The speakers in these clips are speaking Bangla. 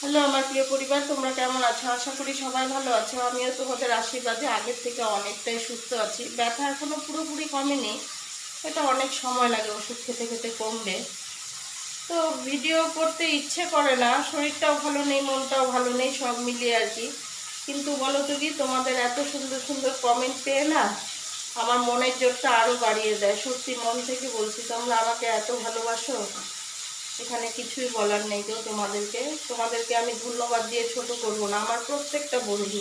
হ্যালো, আমার প্রিয় পরিবার, তোমরা কেমন আছো? আশা করি সবাই ভালো আছো। আমিও তোমাদের আশীর্বাদে আগের থেকে অনেকটাই সুস্থ আছি। ব্যথা এখনও পুরোপুরি কমেনি, এটা অনেক সময় লাগে ওষুধ খেতে খেতে কমবে। তো ভিডিও করতে ইচ্ছে করে না, শরীরটাও ভালো নেই, মনটাও ভালো নেই, সব মিলিয়ে আর কি। কিন্তু বলো তো কি, তোমাদের এত সুন্দর সুন্দর কমেন্ট পেয়ে না, আমার মনের জোরটা আরও বাড়িয়ে দেয়। সত্যি মন থেকে বলছি, তোমরা আমাকে এত ভালোবাসো। এখানে কিছুই বলার নেই তো তোমাদেরকে। তোমাদেরকে আমি ধন্যবাদ দিয়ে ছোট করব না, আমার প্রত্যেকটা বন্ধু।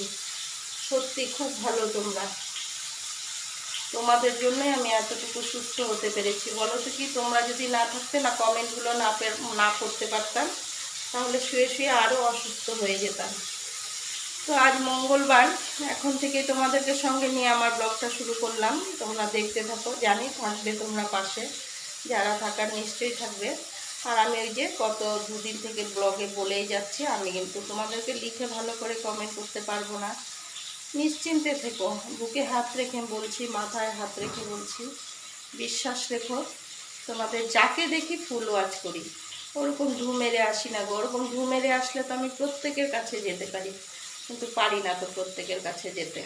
সত্যি খুব ভালো তোমরা। তোমাদের জন্যই আমি এতটুকু সুস্থ হতে পেরেছি। বলো তো কি, তোমরা যদি না থাকতে না কমেন্টগুলো না না করতে পারতাম, তাহলে শুয়ে শুয়ে আরও অসুস্থ হয়ে যেতাম। তো আজ মঙ্গলবার, এখন থেকে তোমাদেরকে সঙ্গে নিয়ে আমার ব্লগটা শুরু করলাম। তোমরা দেখতে থাকো, জানি থাকবে তোমরা পাশে। যারা থাকার নিশ্চয়ই থাকবে। আর আমি ওই যে গত দুদিন থেকে ব্লগে বলেই যাচ্ছি, আমি কিন্তু তোমাদেরকে লিখে ভালো করে কমেন্ট করতে পারব না। নিশ্চিন্তে থেকো, বুকে হাত রেখে বলছি, মাথায় হাত রেখে বলছি, বিশ্বাস রেখো, তোমাদের যাকে দেখি ফুল ওয়াচ করি। ওরকম ধু মেরে আসি না গো, ওরকম ধু মেরে আসলে তো আমি প্রত্যেকের কাছে যেতে পারি, কিন্তু পারি না তো প্রত্যেকের কাছে যেতে।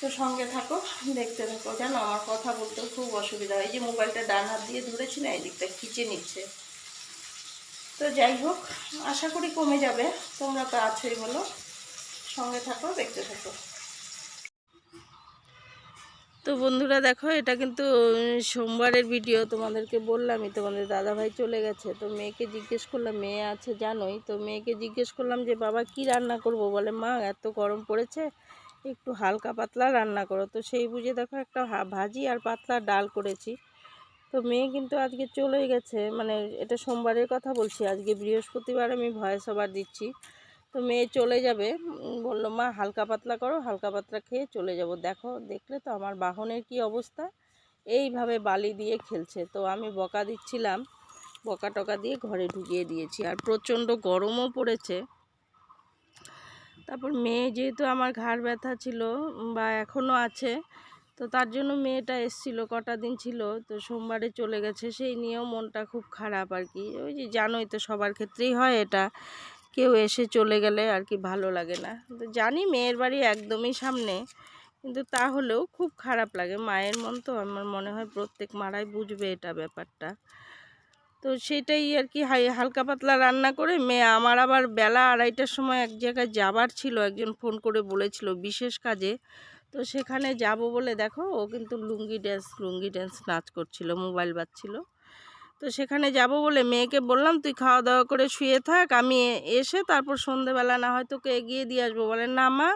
তো সঙ্গে থাকো, দেখতে থাকো। জানো, আমার কথা বলতে খুব অসুবিধা হয়। যে মোবাইলটা ডান হাত দিয়ে ধরেছি না এই দিকটা খিচে নিচ্ছে। তো যাই হোক, আশা করি কমে যাবে। তোমরা তো আছোই বলো। সঙ্গে থাকো, দেখতে থাকো। তো বন্ধুরা দেখো, এটা কিন্তু সোমবারের ভিডিও, তোমাদেরকে বললামই, তোমাদের দাদাভাই চলে গেছে। তো মেয়েকে জিজ্ঞেস করলাম, মেয়ে আছে জানোই, তো মেয়েকে জিজ্ঞেস করলাম যে, বাবা, কি রান্না করব? বলে, মা, এত গরম পড়েছে একটু হালকা পাতলা রান্না করো। তো সেই বুঝে দেখো একটা ভাজি আর পাতলা ডাল করেছি। তো মেয়ে কিন্তু আজকে চলেই গেছে। মানে এটা সোমবারের কথা বলছি, আজকে বৃহস্পতিবার আমি ভয়েস ওভার দিচ্ছি। তো মেয়ে চলে যাবে। বলল, মা, হালকা পাতলা করো, হালকা পাতলা খেয়ে চলে যাব। দেখো, দেখলে তো আমার বাহনের কি অবস্থা? এইভাবে বালি দিয়ে খেলছে। তো আমি বকা দিচ্ছিলাম। বকা টকা দিয়ে ঘরে ঢুকিয়ে দিয়েছি। আর প্রচণ্ড গরমও পড়েছে। তারপর মেয়ে যেহেতু আমার ঘাড় ব্যথা ছিল বা এখনও আছে, তো তার জন্য মেয়েটা এসছিল, কটা দিন ছিল, তো সোমবারে চলে গেছে। সেই নিয়েও মনটা খুব খারাপ আর কি। ওই যে জানোই তো সবার ক্ষেত্রেই হয় এটা। কেউ এসে চলে গেলে আর কি ভালো লাগে না। তো জানি মেয়ের বাড়ি একদমই সামনে, কিন্তু তাহলেও খুব খারাপ লাগে। মায়ের মন তো আমার মনে হয় প্রত্যেক মারাই বুঝবে এটা ব্যাপারটা। তো সেটাই আর কি হালকা পাতলা রান্না করে মেয়ে আমার আবার বেলা আড়াইটার সময় এক জায়গায় যাবার ছিল, একজন ফোন করে বলেছিল বিশেষ কাজে। তো সেখানে যাব বলে দেখো, ও কিন্তু লুঙ্গি ড্যান্স লুঙ্গি ড্যান্স নাচ করছিল, মোবাইল বাজছিল। তো সেখানে যাব বলে মেয়েকে বললাম, তুই খাওয়া দাওয়া করে শুয়ে থাক, আমি এসে তারপর সন্ধেবেলা না হয় তোকে এগিয়ে দিয়ে আসব। বলে, না মা,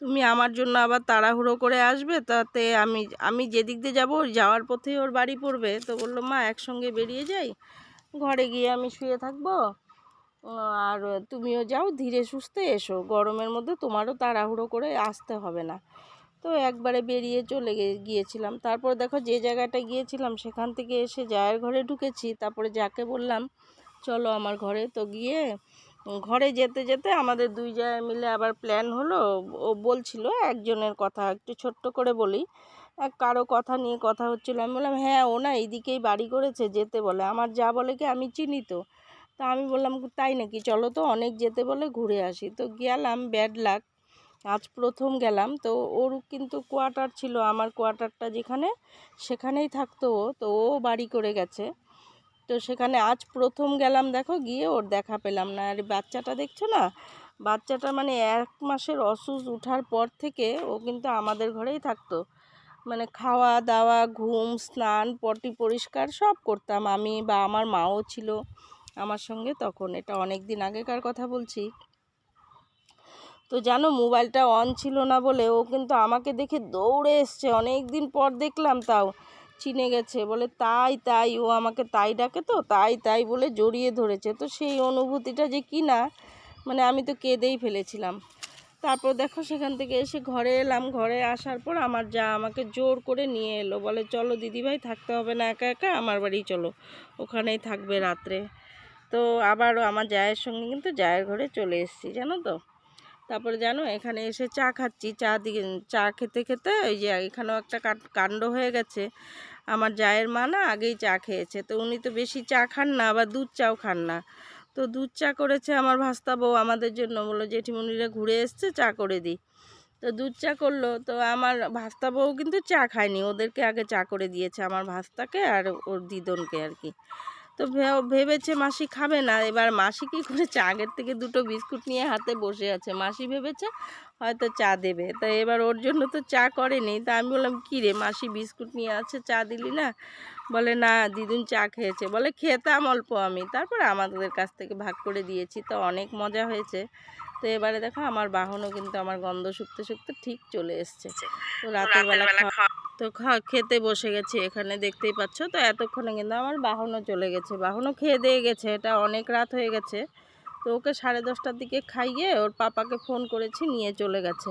তুমি আমার জন্য আবার তাড়াহুড়ো করে আসবে, তাতে আমি আমি যেদিক দিয়ে যাব, যাওয়ার পথেই ওর বাড়ি পড়বে। তো বলল, মা, একসঙ্গে বেরিয়ে যাই? ঘরে গিয়ে আমি শুয়ে থাকব। আর তুমিও যাও, ধীরে সুস্থে এসো। গরমের মধ্যে তোমারও তাড়াহুড়ো করে আসতে হবে না। তো একবারে বেরিয়ে চলে গিয়েছিলাম। তারপর দেখো যে জায়গাটা গিয়েছিলাম, সেখান থেকে এসে জায়ের ঘরে ঢুকেছি। তারপরে যাকে বললাম, চলো আমার ঘরে। তো গিয়ে ঘরে যেতে যেতে আমাদের দুই জায়গায় মিলে আবার প্ল্যান হলো। ও বলছিল একজনের কথা, একটু ছোট্ট করে বলি। এক কারও কথা নিয়ে কথা হচ্ছিল। আমি বললাম হ্যাঁ ও না এইদিকেই বাড়ি করেছে, যেতে বলে। আমার যা বলে কি আমি চিনি তো? তা আমি বললাম, তাই নাকি? চলো তো অনেক যেতে বলে ঘুরে আসি। তো গেলাম ব্যাড লাক আজ প্রথম গেলাম। তো ওর কিন্তু কোয়ার্টার ছিল, আমার কোয়ার্টারটা যেখানে, সেখানেই থাকতো ও। তো ও বাড়ি করে গেছে। তো সেখানে আজ প্রথম গেলাম, দেখো, গিয়ে ওর দেখা পেলাম না। আর বাচ্চাটা দেখছ না? বাচ্চাটা মানে এক মাসের অসুখ উঠার পর থেকে ও কিন্তু আমাদের ঘরেই থাকতো। মানে খাওয়া দাওয়া ঘুম, স্নান, পটি পরিষ্কার সব করতাম আমি বা আমার মাও ছিল আমার সঙ্গে তখন। এটা অনেক দিন আগেকার কথা বলছি। তো জানো, মোবাইলটা অন ছিল না বলে ও কিন্তু আমাকে দেখে দৌড়ে এসছে। অনেক দিন পর দেখলাম তাও চিনে গেছে। বলে, তাই তাই। ও আমাকে তাই ডাকে তো, তাই তাই বলে জড়িয়ে ধরেছে। তো সেই অনুভূতিটা যে কি না মানে আমি তো কেঁদেই ফেলেছিলাম। তারপর দেখো সেখান থেকে এসে ঘরে এলাম। ঘরে আসার পর আমার যা আমাকে জোর করে নিয়ে এলো। বলে, চলো দিদিভাই, থাকতে হবে না একা একা, আমার বাড়ি চলো। ওখানেই থাকবে রাত্রে। তো আবারও আমার জায়ের সঙ্গে কিন্তু জায়ের ঘরে চলে এসেছি, জানো তো। তারপরে জানো, এখানে এসে চা খাচ্ছি। চা দিয়ে, চা খেতে খেতে ওই যে এখানেও একটা কাণ্ড হয়ে গেছে। আমার জায়ের মা না আগেই চা খেয়েছে। তো উনি তো বেশি চা খান না আবার দুধ চাও খান না। তো দুধ চা করেছে আমার ভাস্তা বউ আমাদের জন্য। বলল জেঠিমনিরা ঘুরে এসছে, চা করে দিই। তো দুধ চা করল। তো আমার ভাস্তা বউ কিন্তু চা খায়নি। ওদেরকে আগে চা করে দিয়েছে আমার ভাস্তাকে আর ওর দিদনকে আর কি। তো ভেবেছে মাসি খাবে না। এবার মাসি কী করেছে? আগের থেকে দুটো বিস্কুট নিয়ে হাতে বসে আছে। মাসি ভেবেছে হয়তো চা দেবে। তো এবার ওর জন্য তো চা করেনি। তা আমি বললাম কী রে মাসি বিস্কুট নিয়ে আছে চা দিলি না? বলে না দিদুন চা খেয়েছে। বলে খেতাম অল্প আমি। তারপর আমাদের কাছ থেকে ভাগ করে দিয়েছি। তো অনেক মজা হয়েছে। তো এবারে দেখো আমার বাহনও কিন্তু আমার গন্ধ শুকতে শুকতে ঠিক চলে এসছে। তো রাতের বেলা খাওয়া তো খা, খেতে বসে গেছে এখানে, দেখতেই পাচ্ছ। তো এতক্ষণে কিন্তু আমার বাহনও চলে গেছে। বাহনও খেয়ে দিয়ে গেছে, এটা অনেক রাত হয়ে গেছে। তো ওকে সাড়ে দশটার দিকে খাইয়ে ওর পাপাকে ফোন করেছি, নিয়ে চলে গেছে।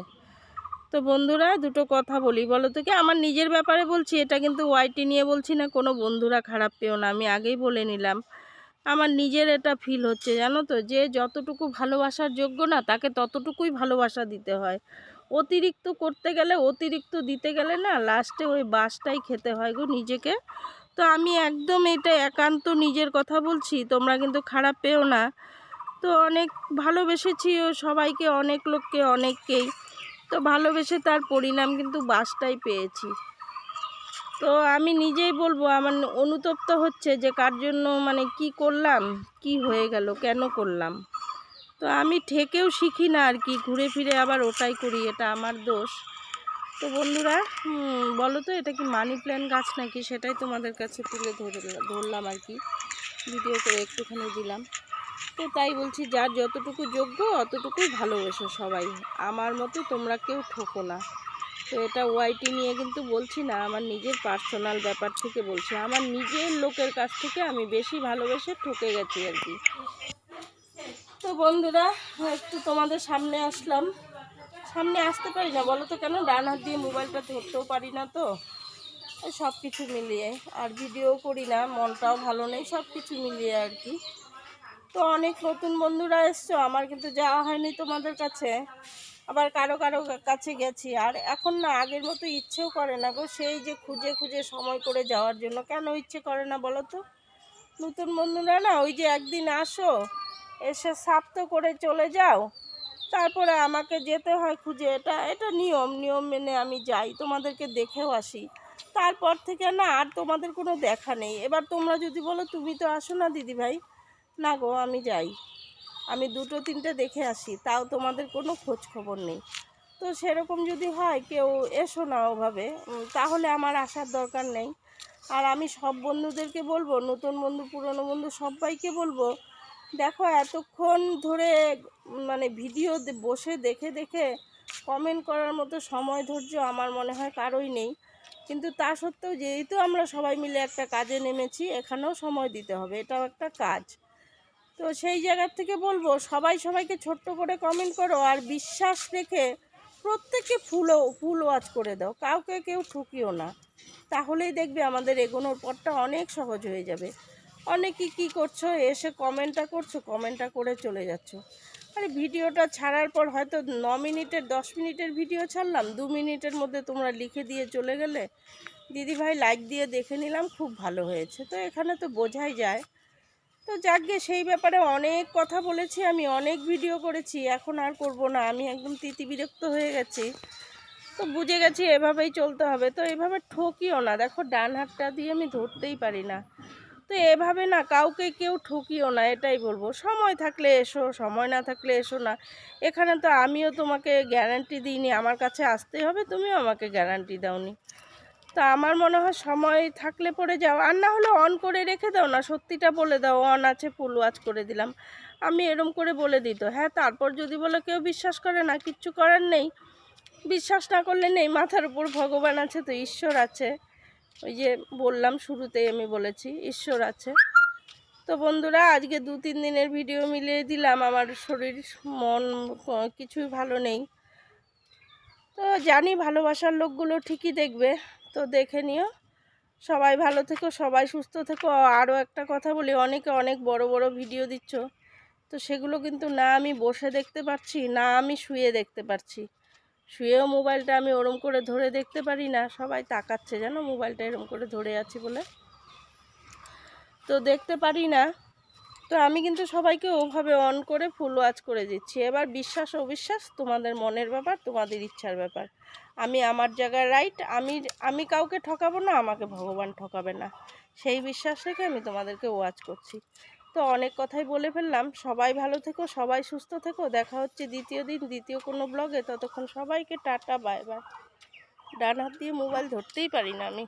তো বন্ধুরা, দুটো কথা বলি। বলো তো কি, আমার নিজের ব্যাপারে বলছি, এটা কিন্তু ওয়াইটি নিয়ে বলছি না, কোনো বন্ধুরা খারাপ পেও না, আমি আগেই বলে নিলাম। আমার নিজের এটা ফিল হচ্ছে, জানো তো? যে যতটুকু ভালোবাসার যোগ্য না, তাকে ততটুকুই ভালোবাসা দিতে হয়। অতিরিক্ত করতে গেলে অতিরিক্ত দিতে গেলে না লাস্টে ওই বাসটাই খেতে হয় গো নিজেকে। তো আমি একদম এটা একান্ত নিজের কথা বলছি, তোমরা কিন্তু খারাপ পেও না। তো অনেক ভালোবেসেছি ও সবাইকে, অনেক লোককে, অনেককেই। তো ভালোবেসে তার পরিণাম কিন্তু বাসটাই পেয়েছি। তো আমি নিজেই বলব, আমার অনুতপ্ত হচ্ছে যে কার জন্য মানে কি করলাম, কি হয়ে গেল, কেন করলাম। তো আমি ঠেকেও শিখি না আর কি, ঘুরে ফিরে আবার ওটাই করি, এটা আমার দোষ। তো বন্ধুরা বলো তো, এটা কি মানি প্ল্যান্ট গাছ নাকি? সেটাই তোমাদের কাছে তুলে ধরে ধরলাম আর কি। ভিডিও করে একটুখানি দিলাম। তো তাই বলছি, যার যতটুকু যোগ্য, অতটুকুই ভালোবেসো সবাই। আমার মতো তোমরা কেউ ঠোকো না। তো এটা ওয়াইটি নিয়ে কিন্তু বলছি না, আমার নিজের পার্সোনাল ব্যাপার থেকে বলছি। আমার নিজের লোকের কাছ থেকে আমি বেশি ভালোবেসে ঠকে গেছি আর কি। তো বন্ধুরা, একটু তোমাদের সামনে আসলাম। সামনে আসতে পারি না, বলো তো কেন? ডান হাত দিয়ে মোবাইলটা ধরতেও পারি না তো। সব কিছু মিলিয়ে, আর ভিডিও করি না, মনটাও ভালো নেই সব কিছু মিলিয়ে আর কি। তো অনেক নতুন বন্ধুরা এসছো, আমার কিন্তু যাওয়া হয়নি তোমাদের কাছে। আবার কারও কারও কাছে গেছি, আর এখন না আগের মতো ইচ্ছেও করে না গো, সেই যে খুঁজে খুঁজে সময় করে যাওয়ার জন্য। কেন ইচ্ছে করে না বলো তো? নতুন বন্ধুরা না, ওই যে একদিন আসো এসে সাপ্ত করে চলে যাও। তারপরে আমাকে যেতে হয় খুঁজে। এটা এটা নিয়ম নিয়ম মেনে আমি যাই, তোমাদেরকে দেখেও আসি। তারপর থেকে না আর তোমাদের কোনো দেখা নেই। এবার তোমরা যদি বলো, তুমি তো আসো না দিদি ভাই না গো, আমি যাই। আমি দুটো, তিনটে দেখে আসি, তাও তোমাদের কোনো খোঁজ খবর নেই। তো সেরকম যদি হয়, কেউ এসো না ওভাবে। তাহলে আমার আসার দরকার নেই। আর আমি সব বন্ধুদেরকে বলব, নতুন বন্ধু, পুরনো বন্ধু সবাইকে বলব দেখো, এতক্ষণ ধরে মানে ভিডিও বসে দেখে দেখে কমেন্ট করার মতো সময় ধৈর্য আমার মনে হয় কারোই নেই। কিন্তু তা সত্ত্বেও যেহেতু আমরা সবাই মিলে একটা কাজে নেমেছি, এখানেও সময় দিতে হবে, এটাও একটা কাজ। তো সেই জায়গার থেকে বলব, সবাই সবাইকে ছোট্ট করে কমেন্ট করো আর বিশ্বাস রেখে প্রত্যেককে ফুলও, ফুল ওয়াচ করে দাও, কাউকে কেউ ঠুকিও না। তাহলেই দেখবে আমাদের এগোনোর পথটা অনেক সহজ হয়ে যাবে। অনেকে কি করছ? এসে কমেন্টটা করছ কমেন্টটা করে চলে যাচ্ছ। আরে ভিডিওটা ছাড়ার পর হয়তো ন মিনিটের, দশ মিনিটের ভিডিও ছাড়লাম, দু মিনিটের মধ্যে তোমরা লিখে দিয়ে চলে গেলে। দিদি ভাই লাইক দিয়ে দেখে নিলাম, খুব ভালো হয়েছে। তো এখানে তো বোঝাই যায়। তো যাকগে, সেই ব্যাপারে অনেক কথা বলেছি, আমি অনেক ভিডিও করেছি, এখন আর করব না, আমি একদম তিতি বিরক্ত হয়ে গেছি। তো বুঝে গেছি, এভাবেই চলতে হবে। তো এভাবে ঠকিও না। দেখো, ডান হাতটা দিয়ে আমি ধরতেই পারি না। তো এভাবে না কাউকে কেউ ঠকিও না, এটাই বলব। সময় থাকলে এসো, সময় না থাকলে এসো না। এখানে তো আমিও তোমাকে গ্যারান্টি দিইনি, আমার কাছে আসতেই হবে, তুমিও আমাকে গ্যারান্টি দাওনি। তা আমার মনে হয় সময় থাকলে পরে যাও, আর না হলে অন করে রেখে দাও না, সত্যিটা বলে দাও অন আছে ফুল ওয়াচ করে দিলাম। আমি এরম করে বলে দিত হ্যাঁ তারপর যদি বলে কেউ বিশ্বাস করে না, কিচ্ছু করার নেই। বিশ্বাস না করলে নেই, মাথার উপর ভগবান আছে তো, ঈশ্বর আছে। ওই যে বললাম শুরুতেই আমি বলেছি, ঈশ্বর আছে। তো বন্ধুরা, আজকে দু তিন দিনের ভিডিও মিলিয়ে দিলাম। আমার শরীর, মন কিছুই ভালো নেই। তো জানি ভালোবাসার লোকগুলো ঠিকই দেখবে। তো দেখে নিও। সবাই ভালো থেকো, সবাই সুস্থ থেকো। আরও একটা কথা বলি, অনেকে অনেক বড় বড় ভিডিও দিচ্ছ। তো সেগুলো কিন্তু না আমি বসে দেখতে পারছি, না আমি শুয়ে দেখতে পারছি। শুয়েও মোবাইলটা আমি ওরম করে ধরে দেখতে পারি না। সবাই তাকাচ্ছে, জানো? মোবাইলটা এরম করে ধরে আছি বলে। তো দেখতে পারি না। তো আমি কিন্তু সবাইকে ওভাবে অন করে ফুল ওয়াচ করে দিচ্ছি। এবার বিশ্বাস, অবিশ্বাস, তোমাদের মনের ব্যাপার, তোমাদের ইচ্ছার ব্যাপার। আমি আমার জায়গায় রাইট আমি আমি কাউকে ঠকাবো না, আমাকে ভগবান ঠকাবে না। সেই বিশ্বাস রেখে আমি তোমাদেরকে ওয়াচ করছি। তো অনেক কথাই বলে ফেললাম। সবাই ভালো থেকো, সবাই সুস্থ থেকো। দেখা হচ্ছে দ্বিতীয় দিন, দ্বিতীয় কোনো ব্লগে ততক্ষণ সবাইকে টাটা বাই বাই ডান হাত দিয়ে মোবাইল ধরতেই পারি না আমি।